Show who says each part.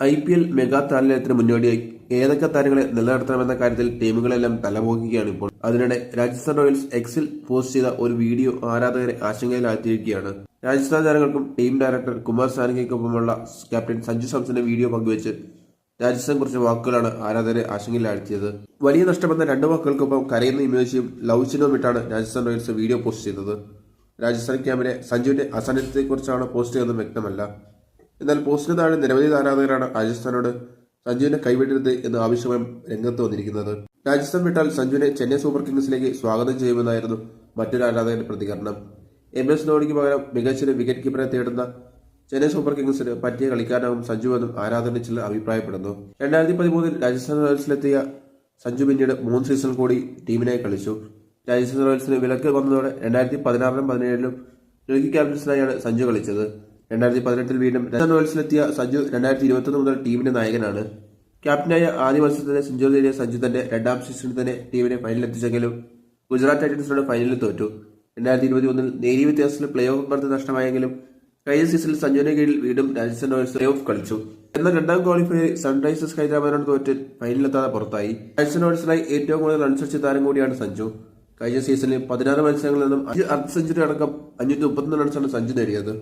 Speaker 1: I P L mega താരലയത്തിന് മുന്നോടിയായി ഏതൊക്കെ താരങ്ങളെ നിലനിർത്തണമെന്ന കാര്യത്തിൽ ടീമുകളെല്ലാം തലപോകുകയാണ് ഇപ്പോൾ. അതിനിടെ രാജസ്ഥാൻ റോയൽസ് എക്സിൽ പോസ്റ്റ് ചെയ്ത ഒരു വീഡിയോ ആരാധകരെ ആശങ്കയിലാക്കിയിരിക്കുകയാണ് രാജസ്ഥാൻ താരങ്ങൾക്കും ടീം ഡയറക്ടർ കുമാർ സാരംഗിക്കൊപ്പമുള്ള ക്യാപ്റ്റൻ സഞ്ജു സാംസന്റെ വീഡിയോ പങ്കുവച്ച് രാജസ്ഥാൻ കുറിച്ച വാക്കുകളാണ് ആരാധകരെ ആശങ്കയിലാഴ്ത്തിയത്. വലിയ നഷ്ടമെന്ന രണ്ട് വാക്കുകൾക്കൊപ്പം കരയുന്ന ഇമേജും ലവ് ചിഹ്നവും ഇട്ടാണ് രാജസ്ഥാൻ റോയൽസ് വീഡിയോ പോസ്റ്റ് ചെയ്തത്. രാജസ്ഥാൻ ക്യാമ്പിലെ സഞ്ജുവിന്റെ അസാന്നിധ്യത്തെക്കുറിച്ചാണ് പോസ്റ്റ് ചെയ്തതെന്ന് വ്യക്തമല്ല. എന്നാൽ പോസ്റ്റിന് താഴെ നിരവധി ആരാധകരാണ് രാജസ്ഥാനോട് സഞ്ജുവിനെ കൈവിടരുത് എന്ന് ആവശ്യമായി രംഗത്ത് വന്നിരിക്കുന്നത്. രാജസ്ഥാൻ വിട്ടാൽ സഞ്ജുവിനെ ചെന്നൈ സൂപ്പർ കിങ്സിലേക്ക് സ്വാഗതം ചെയ്യുമെന്നായിരുന്നു മറ്റൊരു ആരാധകന്റെ പ്രതികരണം. എം എസ് ധോണിക്ക് പകരം മികച്ചൊരു വിക്കറ്റ് കീപ്പറെ തേടുന്ന ചെന്നൈ സൂപ്പർ കിങ്സിന് പറ്റിയ കളിക്കാനാവും സഞ്ജു എന്നും ചിലർ അഭിപ്രായപ്പെടുന്നു. രണ്ടായിരത്തി പതിമൂന്നിൽ രാജസ്ഥാൻ റോയൽസിലെത്തിയ സഞ്ജു പിന്നീട് മൂന്ന് സീസൺ കൂടി ടീമിനായി കളിച്ചു. രാജസ്ഥാൻ റോയൽസിന് വിലക്ക് വന്നതോടെ രണ്ടായിരത്തി പതിനാറിലും പതിനേഴിലും ഡൽഹി ക്യാപിറ്റൽസിനായാണ് സഞ്ജു കളിച്ചത്. രണ്ടായിരത്തി പതിനെട്ടിൽ വീണ്ടും രണ്ടാം റോയൽസിലെത്തിയ സഞ്ജു രണ്ടായിരത്തി ഇരുപത്തൊന്ന് മുതൽ ടീമിന്റെ നായകനാണ്. ക്യാപ്റ്റനായ ആദ്യ മത്സരത്തിന് സെഞ്ചുറി നേടിയ സഞ്ജു തന്റെ രണ്ടാം സീസണിൽ തന്നെ ടീമിനെ ഫൈനലിൽ എത്തിച്ചെങ്കിലും ഗുജറാത്ത് ടൈറ്റൻസിനോട് ഫൈനലിൽ തോറ്റു. രണ്ടായിരത്തി ഇരുപത്തി ഒന്നിൽ നേരിയ വ്യത്യാസത്തിൽ പ്ലേ ഓഫ് ബർത്ത് നഷ്ടമായെങ്കിലും കഴിഞ്ഞ സീസണിൽ സഞ്ജുവിന്റെ കീഴിൽ വീണ്ടും രാജസ്ഥാൻ റോയൽസ് പ്ലേ ഓഫ് കളിച്ചു. എന്നാൽ രണ്ടാം ക്വാളിഫയറിൽ സൺറൈസേഴ്സ് ഹൈദരാബാദിനോട് തോറ്റ് ഫൈനലിലെത്താതെ പുറത്തായി. രാജസ്ഥാൻ റോയൽസിനായി ഏറ്റവും കൂടുതൽ റൺസ് അടിച്ച താരം കൂടിയാണ് സഞ്ജു. കഴിഞ്ഞ സീസണിൽ പതിനാറ് മത്സരങ്ങളിൽ നിന്നും അഞ്ച് അർദ്ധ സെഞ്ചുറി അടക്കം അഞ്ഞൂറ്റി മുപ്പത്തൊന്ന് റൺസാണ് സഞ്ജു നേടിയത്.